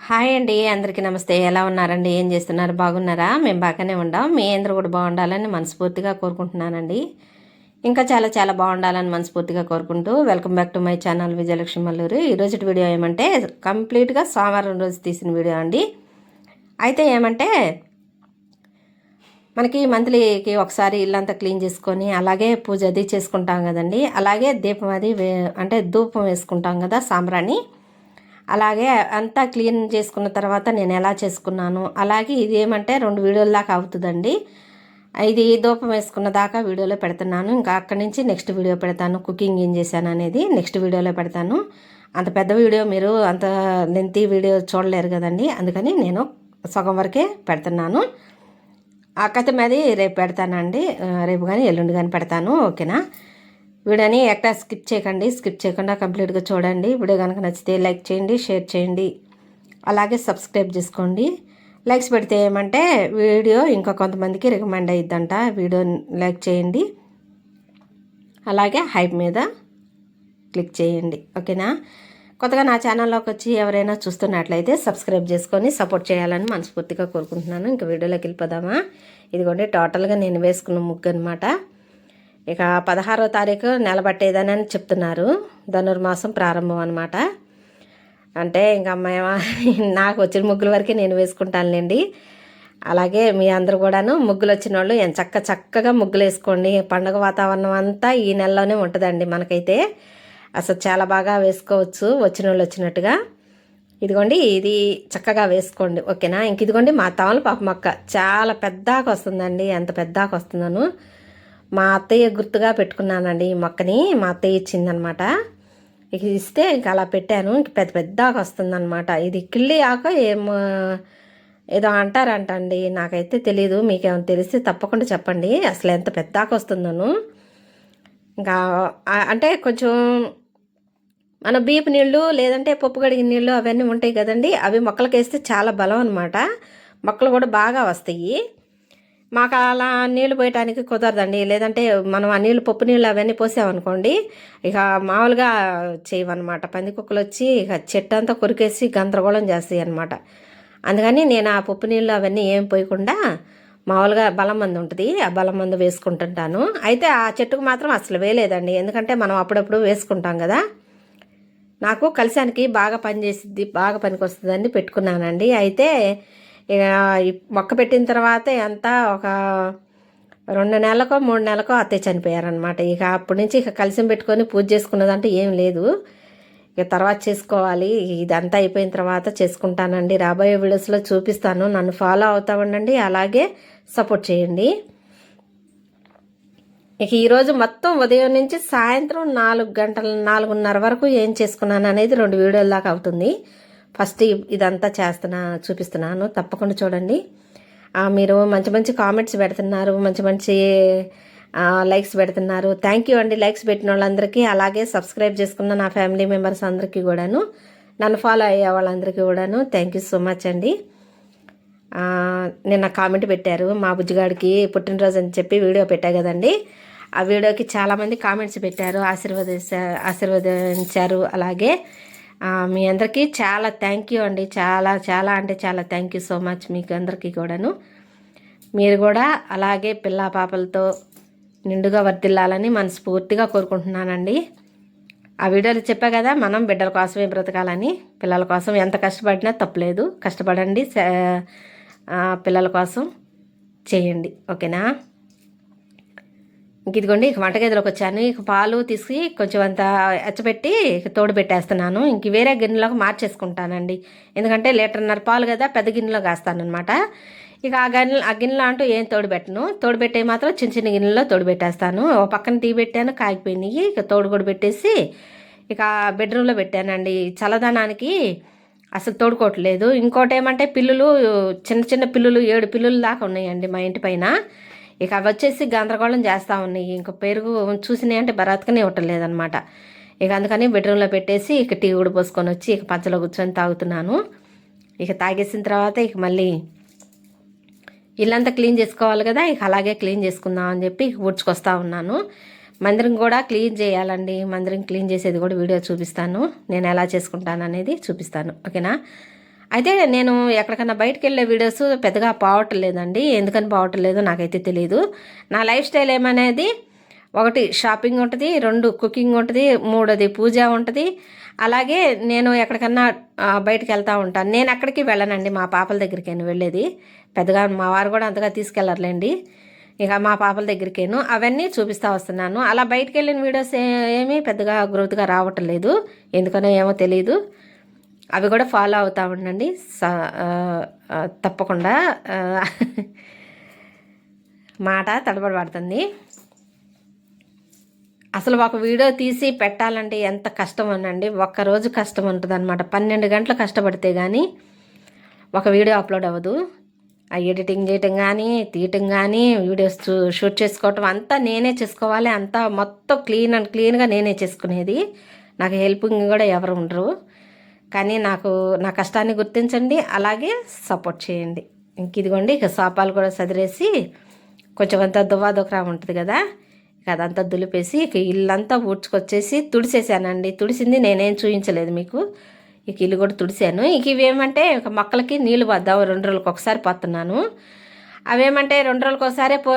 Hi అండి అందరికీ నమస్తే. ఎలా ఉన్నారండి? ఏం చేస్తున్నారు? బాగున్నారా? మేము బాగానే ఉండాం. మీ అందరూ కూడా బాగుండాలని మనస్ఫూర్తిగా కోరుకుంటున్నానండి. ఇంకా చాలా చాలా బాగుండాలని మనస్ఫూర్తిగా కోరుకుంటూ welcome back to my channel Vijayalakshmi Malluru. ఈరోజు వీడియో ఏమంటే కంప్లీట్గా సోమవారం రోజు తీసిన వీడియో అండి. అయితే ఏమంటే మనకి మంత్లీకి ఒకసారి ఇల్లంతా క్లీన్ చేసుకొని అలాగే పూజ అది చేసుకుంటాం కదండి. అలాగే దీపం అది వే- అంటే ధూపం వేసుకుంటాం కదా సాంబ్రాణి. అలాగే అంతా క్లీన్ చేసుకున్న తర్వాత నేను ఎలా చేసుకున్నాను. అలాగే ఇది ఏమంటే రెండు వీడియోల దాకా అవుతుందండి. ఇది దూపం వేసుకున్న దాకా వీడియోలో పెడుతున్నాను. ఇంకా అక్కడి నుంచి నెక్స్ట్ వీడియో పెడతాను. కుకింగ్ ఏం చేశాను అనేది నెక్స్ట్ వీడియోలో పెడతాను. అంత పెద్ద వీడియో మీరు అంత లెంతీ వీడియో చూడలేరు కదండి. అందుకని నేను సగం వరకే పెడుతున్నాను. ఆ కథ మీద రేపు పెడతానండి. రేపు కానీ ఎల్లుండి కానీ పెడతాను. ఓకేనా? వీడియోని ఎక్కడ స్కిప్ చేయకండి స్కిప్ చేయకుండా కంప్లీట్గా చూడండి. వీడియో కనుక నచ్చితే లైక్ చేయండి షేర్ చేయండి. అలాగే సబ్స్క్రైబ్ చేసుకోండి. లైక్స్ పెడితే ఏమంటే వీడియో ఇంకా కొంతమందికి రికమెండ్ అయ్యిద్దంట వీడియో లైక్ చేయండి. అలాగే హైప్ మీద క్లిక్ చేయండి. ఓకేనా? కొత్తగా నా ఛానల్లోకి వచ్చి ఎవరైనా చూస్తున్నట్లయితే సబ్స్క్రైబ్ చేసుకొని సపోర్ట్ చేయాలని మనస్ఫూర్తిగా కోరుకుంటున్నాను. ఇంకా వీడియోలోకి వెళ్ళిపోదామా? ఇదిగోండి టోటల్గా నేను వేసుకున్న ముగ్గు అనమాట ఇక పదహారో తారీఖు నిలబట్టేదని అని చెప్తున్నారు. ధనుర్మాసం ప్రారంభం అనమాట అంటే ఇంకా మేము నాకు వచ్చిన ముగ్గుల వరకే నేను వేసుకుంటానులేండి. అలాగే మీ అందరూ కూడాను ముగ్గులు వచ్చిన వాళ్ళు ఎంత చక్క చక్కగా ముగ్గులు వేసుకోండి. పండగ వాతావరణం అంతా ఈ నెలలోనే ఉంటుందండి మనకైతే. అసలు చాలా బాగా వేసుకోవచ్చు వచ్చిన వాళ్ళు వచ్చినట్టుగా. ఇదిగోండి ఇది చక్కగా వేసుకోండి. ఓకేనా? ఇంక ఇదిగోండి మా తమలపాకు మొక్క. చాలా పెద్దాకు వస్తుందండి. ఎంత పెద్దాకు వస్తుందను. మా అత్తయ్య గుర్తుగా పెట్టుకున్నానండి ఈ మొక్కని. మా అత్తయ్య ఇచ్చిందనమాట. ఇక ఇస్తే ఇంక అలా పెట్టాను. ఇంక పెద్ద పెద్దాకు వస్తుందన్నమాట ఇది కిళ్ళి ఆక ఏమో ఏదో అంటారంటండి. నాకైతే తెలియదు మీకేమైనా తెలిస్తే తప్పకుండా చెప్పండి. అసలు ఎంత పెద్దాకు వస్తుందోను. ఇంకా అంటే కొంచెం మన బీపు నీళ్ళు లేదంటే పప్పు కడిగిన నీళ్ళు అవన్నీ ఉంటాయి కదండి. అవి మొక్కలకి వేస్తే చాలా బలం అనమాట. మొక్కలు కూడా బాగా వస్తాయి. మాకు అలా నీళ్ళు పోయటానికి కుదరదండి. లేదంటే మనం ఆ నీళ్ళు పప్పు నీళ్ళు అవన్నీ పోసామనుకోండి ఇక మామూలుగా చేయవన్నమాట పంది కుక్కలు వచ్చి ఇక చెట్టు అంతా కొరికేసి గందరగోళం చేస్తాయి అనమాట అందుకని నేను ఆ పప్పు నీళ్ళు అవన్నీ ఏం పోయకుండా మామూలుగా బలం మందు ఉంటుంది ఆ బలం మందు వేసుకుంటుంటాను. అయితే ఆ చెట్టుకు మాత్రం అసలు వేయలేదండి. ఎందుకంటే మనం అప్పుడప్పుడు వేసుకుంటాం కదా. నాకు కలిసానికి బాగా పనిచేసిద్ది బాగా పనికొస్తుందని పెట్టుకున్నానండి. అయితే ఇక మొక్క పెట్టిన తర్వాత ఎంత ఒక రెండు నెలలకో మూడు నెలలకో అత్తయ్య చనిపోయారనమాట ఇక అప్పటి నుంచి ఇక కలిసి పెట్టుకొని పూజ చేసుకున్నదంటే ఏం లేదు. ఇక తర్వాత చేసుకోవాలి. ఇదంతా అయిపోయిన తర్వాత చేసుకుంటానండి. రాబోయే వీడియోస్లో చూపిస్తాను. నన్ను ఫాలో అవుతా ఉండండి. అలాగే సపోర్ట్ చేయండి. ఇక ఈరోజు మొత్తం ఉదయం నుంచి సాయంత్రం నాలుగు గంటల నాలుగున్నర వరకు ఏం చేసుకున్నాను అనేది రెండు వీడియోల దాకా అవుతుంది. ఫస్ట్ ఇదంతా చేస్తున్నా చూపిస్తున్నాను. తప్పకుండా చూడండి. మీరు మంచి మంచి కామెంట్స్ పెడుతున్నారు మంచి మంచి లైక్స్ పెడుతున్నారు. థ్యాంక్ యూ అండి లైక్స్ పెట్టిన వాళ్ళందరికీ అలాగే సబ్స్క్రైబ్ చేసుకున్న నా ఫ్యామిలీ మెంబర్స్ అందరికీ కూడాను నన్ను ఫాలో అయ్యే వాళ్ళందరికీ కూడాను థ్యాంక్ యూ సో మచ్ అండి. ఆ, నిన్న కామెంట్ పెట్టారు మా బుజ్జిగాడికి పుట్టినరోజు అని చెప్పి వీడియో పెట్టా కదండి. ఆ వీడియోకి చాలామంది కామెంట్స్ పెట్టారు ఆశీర్వదించ ఆశీర్వదించారు. అలాగే మీ అందరికీ చాలా థ్యాంక్ యూ అండి. చాలా చాలా అంటే చాలా థ్యాంక్ యూ సో మచ్ మీకు అందరికీ కూడాను. మీరు కూడా అలాగే పిల్ల పాపలతో నిండుగా వర్దిల్లాలని మనస్ఫూర్తిగా కోరుకుంటున్నానండి. ఆ వీడియోలు చెప్పా కదా మనం బిడ్డల కోసమే బ్రతకాలని. పిల్లల కోసం ఎంత కష్టపడినా తప్పలేదు. కష్టపడండి పిల్లల కోసం చేయండి. ఓకేనా? ఇంక ఇదిగోండి ఇక వంటగదిలోకి వచ్చాను. ఇక పాలు తీసి కొంచెం అంత ఎచ్చబెట్టి తోడు పెట్టేస్తున్నాను. ఇంక వేరే గిన్నెలోకి మార్చేసుకుంటానండి. ఎందుకంటే లీటర్న్నర పాలు కదా పెద్ద గిన్నెలో కాస్తానమాట ఇక ఆ గిన్నె ఆ గిన్నెలో అంటూ ఏం తోడు పెట్టను. తోడు పెట్టే మాత్రం చిన్న చిన్న గిన్నెలో తోడు పెట్టేస్తాను. ఓ పక్కన టీ పెట్టాను కాగిపోయినాయి ఇక తోడు కూడా పెట్టేసి ఇక బెడ్రూమ్లో పెట్టానండి. చల్లదనానికి అసలు తోడుకోవట్లేదు. ఇంకోటి ఏమంటే పిల్లులు చిన్న చిన్న పిల్లులు ఏడు పిల్లులు దాకా ఉన్నాయండి మా ఇంటి పైన. ఇక అవి వచ్చేసి గందరగోళం చేస్తూ ఉన్నాయి. ఇంక పెరుగు చూసినాయి అంటే బరాత్కనే లేదనమాట ఇక అందుకని బెడ్రూమ్లో పెట్టేసి ఇక టీ కూడా పోసుకొని వచ్చి ఇక పచ్చలో కూర్చొని తాగుతున్నాను. ఇక తాగేసిన తర్వాత ఇక మళ్ళీ ఇల్లంతా క్లీన్ చేసుకోవాలి కదా ఇక అలాగే క్లీన్ చేసుకుందాం అని చెప్పి ఇక ఊడ్చుకొస్తా ఉన్నాను. మందిరం కూడా క్లీన్ చేయాలండి. మందిరం క్లీన్ చేసేది కూడా వీడియో చూపిస్తాను. నేను ఎలా చేసుకుంటాను అనేది చూపిస్తాను. ఓకేనా? అయితే నేను ఎక్కడికన్నా బయటకు వెళ్ళే వీడియోస్ పెద్దగా పోవట్లేదండి. ఎందుకని పోవట్లేదు నాకైతే తెలియదు నా లైఫ్ స్టైల్ ఏమనేది? ఒకటి షాపింగ్ ఉంటుంది రెండు కుకింగ్ ఉంటుంది మూడోది పూజ ఉంటుంది. అలాగే నేను ఎక్కడికన్నా బయటకు వెళ్తూ ఉంటాను. నేను ఎక్కడికి వెళ్ళనండి మా పాపల దగ్గరికేను వెళ్ళేది. పెద్దగా మా వారు కూడా అంతగా తీసుకెళ్ళర్లేండి. ఇక మా పాపల దగ్గరికేను. అవన్నీ చూపిస్తూ వస్తున్నాను. అలా బయటకు వెళ్ళిన వీడియోస్ ఏమీ పెద్దగా గ్రోత్గా రావటం లేదు ఎందుకనో ఏమో తెలియదు అవి కూడా ఫాలో అవుతూ ఉండండి. తప్పకుండా మాట తడబడి పడుతుంది. అసలు ఒక వీడియో తీసి పెట్టాలంటే ఎంత కష్టం అనండి ఒక్కరోజు కష్టం ఉంటుంది అనమాట పన్నెండు గంటలు కష్టపడితే కానీ ఒక వీడియో అప్లోడ్ అవ్వదు. ఆ ఎడిటింగ్ చేయటం కానీ తీయటం కానీ వీడియోస్ షూట్ చేసుకోవటం అంతా నేనే చేసుకోవాలి. అంతా మొత్తం క్లీన్ అండ్ క్లీన్గా నేనే చేసుకునేది. నాకు హెల్పింగ్ కూడా ఎవరు ఉండరు. కానీ నాకు నా కష్టాన్ని గుర్తించండి అలాగే సపోర్ట్ చేయండి. ఇంక ఇదిగోండి ఇక సోపాలు కూడా సదిరేసి కొంచెం అంతా దువ్వా దుకరా ఉంటుంది కదా ఇక అదంతా దులిపేసి ఇక ఇల్లంతా ఊడ్చుకొచ్చేసి తుడిసేసానండి. తుడిసింది నేనేం చూపించలేదు మీకు. ఇక ఇల్లు కూడా తుడిసాను. ఇక ఇవేమంటే ఇక మొక్కలకి నీళ్ళు పద్దాం రెండు రోజులకు ఒకసారి పోతున్నాను. అవేమంటే రెండు రోజులకు ఒకసారి పో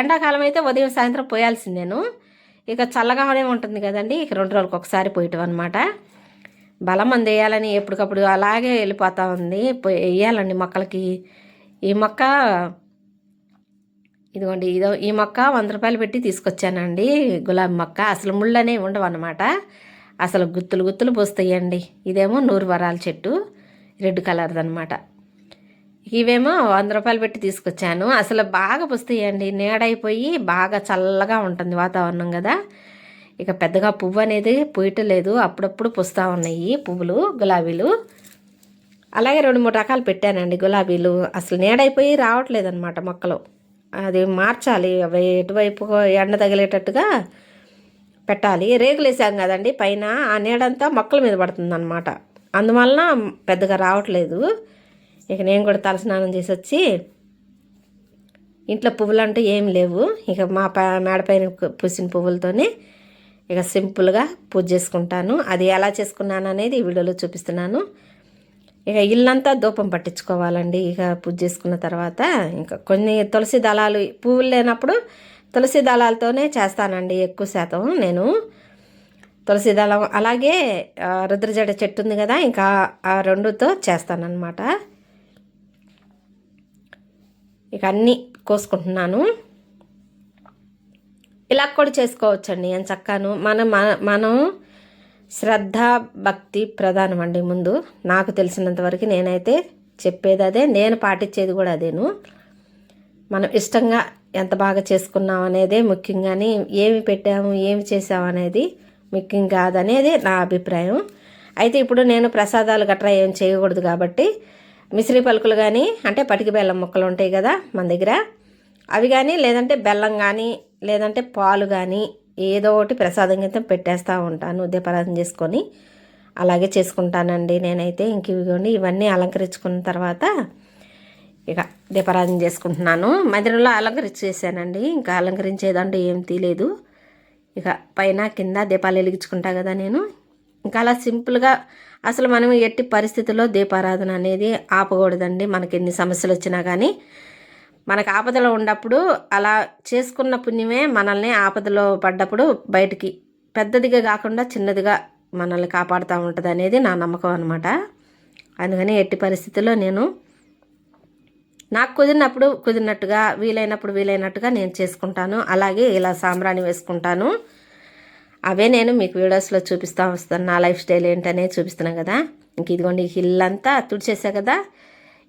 ఎండాకాలం అయితే ఉదయం సాయంత్రం పోయాల్సిందేను. ఇక చల్లగానే ఉంటుంది కదండి ఇక రెండు రోజులకు ఒకసారి పోయటం అనమాట బలం అందేయాలని ఎప్పటికప్పుడు అలాగే వెళ్ళిపోతూ ఉంది. వేయాలండి మొక్కలకి. ఈ మొక్క ఇదిగోండి ఇదో ఈ మొక్క వంద రూపాయలు పెట్టి తీసుకొచ్చానండి. గులాబీ మొక్క. అసలు ముళ్ళనే ఉండవు అనమాట అసలు గుత్తులు గుత్తులు పోస్తాయండి. ఇదేమో నూరు వరాల చెట్టు రెడ్ కలర్ది అనమాట ఇవేమో వంద రూపాయలు పెట్టి తీసుకొచ్చాను. అసలు బాగా పుస్తాయండి. నీడైపోయి బాగా చల్లగా ఉంటుంది వాతావరణం కదా. ఇక పెద్దగా పువ్వు అనేది పూయటలేదు అప్పుడప్పుడు పుస్తూ ఉన్నాయి. పువ్వులు గులాబీలు. అలాగే రెండు మూడు రకాలు పెట్టానండి గులాబీలు. అసలు నీడైపోయి రావట్లేదు అనమాట మొక్కలు. అది మార్చాలి. అవి ఎటువైపు ఎండ తగిలేటట్టుగా పెట్టాలి. రేకులు వేసాం కదండి. పైన ఆ నీడంతా మొక్కల మీద పడుతుంది అనమాట అందువలన పెద్దగా రావట్లేదు. ఇక నేను కూడా తలస్నానం చేసి వచ్చి ఇంట్లో పువ్వులు అంటూ ఏం లేవు. ఇక మా ప మేడపైన పూసిన పువ్వులతోనే ఇక సింపుల్గా పూజ చేసుకుంటాను. అది ఎలా చేసుకున్నాను అనేది ఈ వీడియోలో చూపిస్తున్నాను. ఇక ఇల్లంతా ధూపం పట్టించుకోవాలండి. ఇక పూజ చేసుకున్న తర్వాత ఇంకా కొన్ని తులసి దళాలు పువ్వులు లేనప్పుడు తులసి దళాలతోనే చేస్తానండి ఎక్కువ శాతం నేను. తులసి దళం అలాగే రుద్రజడ చెట్టు ఉంది కదా ఇంకా ఆ రెండుతో చేస్తానన్నమాట. ఇక అన్నీ కోసుకుంటున్నాను. ఇలా కూడా చేసుకోవచ్చండి. అని చక్కాను? మనం మన- మనం శ్రద్ధ భక్తి ప్రధానం అండి ముందు. నాకు తెలిసినంత వరకు నేనైతే చెప్పేది అదే నేను పాటించేది కూడా అదేను. మనం ఇష్టంగా ఎంత బాగా చేసుకున్నాం అనేదే ముఖ్యంగాని ఏమి పెట్టాము ఏమి చేసాము అనేది ముఖ్యం కాదనేది నా అభిప్రాయం. అయితే ఇప్పుడు నేను ప్రసాదాలు గట్రా ఏం చేయకూడదు కాబట్టి మిశ్రీ పలుకులు కానీ అంటే పటికి బెల్లం ముక్కలు ఉంటాయి కదా మన దగ్గర అవి కానీ లేదంటే బెల్లం కానీ లేదంటే పాలు కానీ ఏదో ఒకటి ప్రసాదం కింద పెట్టేస్తూ ఉంటాను దీపారాధన చేసుకొని. అలాగే చేసుకుంటానండి నేనైతే. ఇంక ఇవిగోండి ఇవన్నీ అలంకరించుకున్న తర్వాత ఇక దీపారాధన చేసుకుంటున్నాను. మందిరంలో అలంకరించేసానండి ఇంకా అలంకరించేదంటే ఏం తీలేదు. ఇక పైన కింద దీపాలు వెలిగించుకుంటా కదా నేను. ఇంకా అలా సింపుల్గా అసలు మనం ఎట్టి పరిస్థితుల్లో దీపారాధన అనేది ఆపకూడదండి. మనకి ఎన్ని సమస్యలు వచ్చినా కానీ మనకు ఆపదలో ఉన్నప్పుడు అలా చేసుకున్న పుణ్యమే మనల్ని ఆపదలో పడ్డప్పుడు బయటికి పెద్దదిగా కాకుండా చిన్నదిగా మనల్ని కాపాడుతూ ఉంటుంది అనేది నా నమ్మకం అనమాట అందుకని ఎట్టి పరిస్థితుల్లో నేను నాకు కుదిరినప్పుడు కుదిరినట్టుగా వీలైనప్పుడు వీలైనట్టుగా నేను చేసుకుంటాను. అలాగే ఇలా సాంబ్రాణి వేసుకుంటాను. అవే నేను మీకు వీడియోస్లో చూపిస్తూ వస్తాను. నా లైఫ్ స్టైల్ ఏంటనే చూపిస్తున్నాను కదా. ఇంక ఇదిగోండి ఈ ఇల్లంతా తుడిచేసా కదా.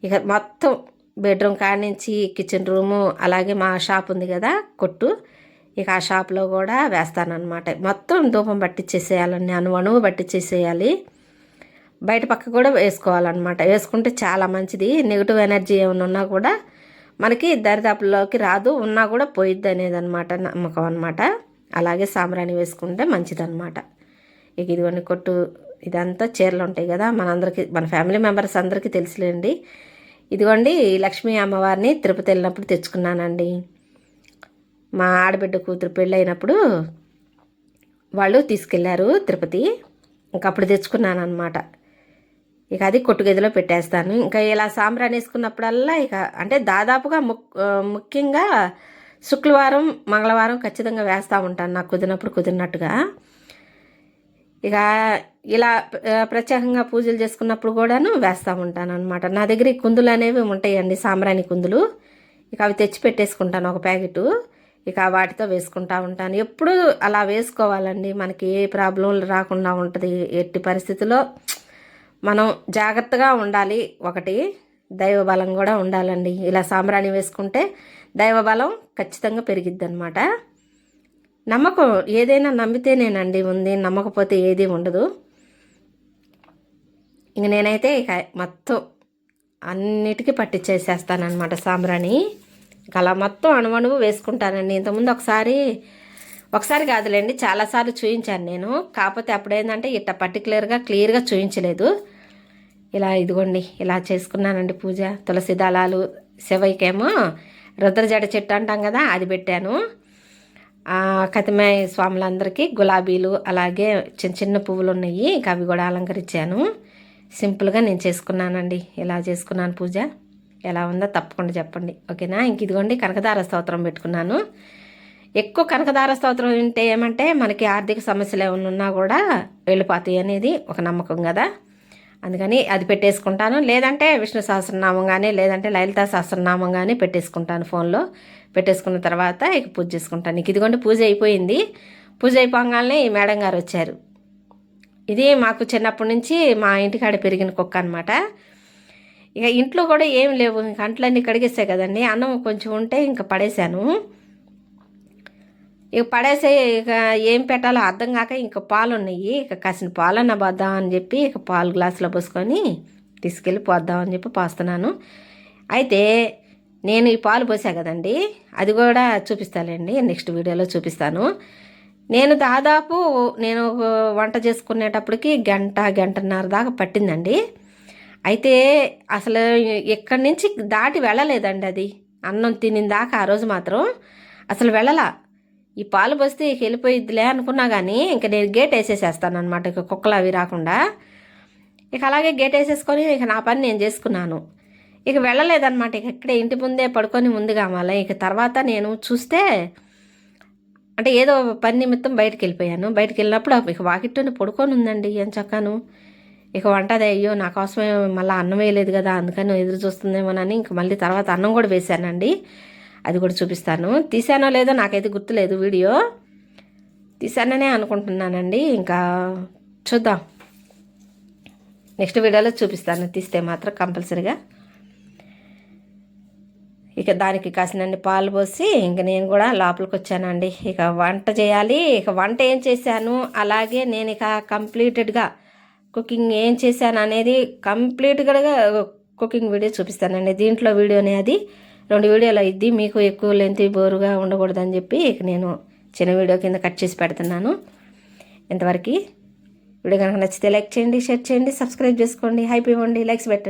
ఇక మొత్తం బెడ్రూమ్ కాడ నుంచి కిచెన్ రూము అలాగే మా షాప్ ఉంది కదా కొట్టు. ఇక ఆ షాప్లో కూడా వేస్తానన్నమాట. మొత్తం ధూపం పట్టించేసేయాలండి అణువు అణువు పట్టించేసేయాలి బయట పక్క కూడా వేసుకోవాలన్నమాట. వేసుకుంటే చాలా మంచిది. నెగిటివ్ ఎనర్జీ ఏమైనా ఉన్నా కూడా మనకి దరిదాపుల్లోకి రాదు ఉన్నా కూడా పోయిద్ది అనేది అనమాట నమ్మకం అనమాట అలాగే సాంబ్రాణి వేసుకుంటే మంచిదన్నమాట. ఇక ఇదిగోండి కొట్టు. ఇదంతా చీరలు ఉంటాయి కదా మనందరికీ మన ఫ్యామిలీ మెంబర్స్ అందరికీ తెలుసులేండి. ఇదిగోండి లక్ష్మీ అమ్మవారిని తిరుపతి వెళ్ళినప్పుడు తెచ్చుకున్నానండి. మా ఆడబిడ్డ కూతురు పెళ్ళైనప్పుడు వాళ్ళు తీసుకెళ్ళారు తిరుపతి. ఇంకప్పుడు తెచ్చుకున్నాను అనమాట ఇక అది కొట్టుగదిలో పెట్టేస్తాను. ఇంకా ఇలా సాంబ్రాణి వేసుకున్నప్పుడల్లా ఇక అంటే దాదాపుగా ముక్ ముఖ్యంగా శుక్రవారం మంగళవారం ఖచ్చితంగా వేస్తూ ఉంటాను. నాకు కుదిరినప్పుడు కుదిరినట్టుగా. ఇక ఇలా ప్రత్యేకంగా పూజలు చేసుకున్నప్పుడు కూడాను వేస్తూ ఉంటాను అనమాట నా దగ్గర ఈ కుందులు అనేవి ఉంటాయండి సాంబ్రాణి కుందులు. ఇక అవి తెచ్చి పెట్టేసుకుంటాను ఒక ప్యాకెట్. ఇక వాటితో వేసుకుంటా ఉంటాను. ఎప్పుడు అలా వేసుకోవాలండి. మనకి ఏ ప్రాబ్లం రాకుండా ఉంటుంది. ఎట్టి పరిస్థితుల్లో మనం జాగ్రత్తగా ఉండాలి. ఒకటి దైవ బలం కూడా ఉండాలండి. ఇలా సాంబ్రాణి వేసుకుంటే దైవ బలం ఖచ్చితంగా పెరిగిద్ది అనమాట నమ్మకం ఏదైనా నమ్మితేనేనండి ఉంది నమ్మకపోతే ఏది ఉండదు. ఇంక నేనైతే ఇక మొత్తం అన్నిటికీ పట్టించేసేస్తానమాట సాంబ్రాణి. ఇక అలా మొత్తం అణువణువు వేసుకుంటానండి. ఇంతకుముందు ఒకసారి ఒకసారి కాదులేండి చాలాసార్లు చూయించాను నేను. కాకపోతే అప్పుడు ఏంటంటే ఇట్ట పర్టికులర్గా క్లియర్గా చూయించలేదు. ఇలా ఇదిగోండి ఇలా చేసుకున్నానండి పూజ. తులసి దళాలు శివయికేమో రుద్రజడ చెట్టు అంటాం కదా అది పెట్టాను. కతిమాయ స్వాములందరికీ గులాబీలు అలాగే చిన్న చిన్న పువ్వులు ఉన్నాయి ఇంకా అవి కూడా అలంకరించాను. సింపుల్గా నేను చేసుకున్నానండి. ఇలా చేసుకున్నాను పూజ? ఎలా ఉందో తప్పకుండా చెప్పండి. ఓకేనా? ఇంక ఇదిగోండి కనకదార స్తోత్రం పెట్టుకున్నాను. ఎక్కువ కనకదార స్తోత్రం వింటే ఏమంటే మనకి ఆర్థిక సమస్యలు ఏమైనా ఉన్నా కూడా వెళ్ళిపోతాయి అనేది ఒక నమ్మకం కదా. అందుకని అది పెట్టేసుకుంటాను. లేదంటే విష్ణు సహస్రనామం కానీ లేదంటే లలితా సహస్రనామం కానీ పెట్టేసుకుంటాను ఫోన్లో. పెట్టేసుకున్న తర్వాత ఇక పూజ చేసుకుంటాను. ఇక ఇదిగోండి పూజ అయిపోయింది. పూజ అయిపోగానే ఈ మేడం గారు వచ్చారు. ఇది మాకు చిన్నప్పటి నుంచి మా ఇంటికాడ పెరిగిన కుక్క అనమాట ఇక ఇంట్లో కూడా ఏం లేవు. ఇంక అంట్లన్నీ కడిగేసాయి కదండి. అన్నం కొంచెం ఉంటే ఇంకా పడేశాను. ఇక పడేసే ఇక ఏం పెట్టాలో అర్థం కాక ఇంకా పాలు ఉన్నాయి ఇక కాసిన పాలన్న పోద్దాం అని చెప్పి ఇక పాలు గ్లాసులో పోసుకొని తీసుకెళ్ళి పోద్దాం అని చెప్పి పోస్తున్నాను. అయితే నేను ఈ పాలు పోసా కదండి అది కూడా చూపిస్తానండి నెక్స్ట్ వీడియోలో చూపిస్తాను. నేను దాదాపు నేను వంట చేసుకునేటప్పటికి గంట గంటన్నర దాకా పట్టిందండి. అయితే అసలు ఎక్కడి నుంచి దాటి వెళ్ళలేదండి అది. అన్నం తినిన దాకా ఆ రోజు మాత్రం అసలు వెళ్ళలా. ఈ పాలు పోస్తే ఇక వెళ్ళిపోయిద్దిలే అనుకున్నా కానీ ఇంకా నేను గేట్ వేసేసేస్తాను అనమాట ఇక కుక్కలు అవి రాకుండా. ఇక అలాగే గేట్ వేసేసుకొని ఇక నా పని నేను చేసుకున్నాను. ఇక వెళ్ళలేదన్నమాట. ఇక ఇక్కడే ఇంటి ముందే పడుకొని ముందుగా మళ్ళీ ఇక తర్వాత నేను చూస్తే అంటే ఏదో పని నిమిత్తం బయటకు వెళ్ళిపోయాను. బయటకు వెళ్ళినప్పుడు ఇక వాకిట్టుని పడుకొని ఉందండి ఏం చక్కాను. ఇక వంటది అయ్యో నా కోసమే మళ్ళీ అన్నం వేయలేదు కదా అందుకని ఎదురు చూస్తుందేమోనని ఇంక మళ్ళీ తర్వాత అన్నం కూడా వేశానండి. అది కూడా చూపిస్తాను. తీసానో లేదో నాకైతే గుర్తులేదు వీడియో. తీసాననే అనుకుంటున్నానండి. ఇంకా చూద్దాం. నెక్స్ట్ వీడియోలో చూపిస్తాను. తీస్తే మాత్రం కంపల్సరీగా. ఇక దానికి కాసినన్ని పాలు పోసి ఇంక నేను కూడా లోపలికి వచ్చానండి ఇక వంట చేయాలి. ఇక వంట ఏం చేశాను? అలాగే నేను ఇక కంప్లీటెడ్గా కుకింగ్ ఏం చేశాను అనేది కంప్లీట్గా కుకింగ్ వీడియో చూపిస్తానండి. దీంట్లో వీడియోనే అది. రెండు వీడియోలు అయిద్ది మీకు ఎక్కువ లెంత్ బోరుగా ఉండకూడదని చెప్పి ఇక నేను చిన్న వీడియో కింద కట్ చేసి పెడుతున్నాను. ఇంతవరకు వీడియో కనుక నచ్చితే లైక్ చేయండి షేర్ చేయండి సబ్స్క్రైబ్ చేసుకోండి హైప్ ఇవ్వండి లైక్స్ పెట్టండి.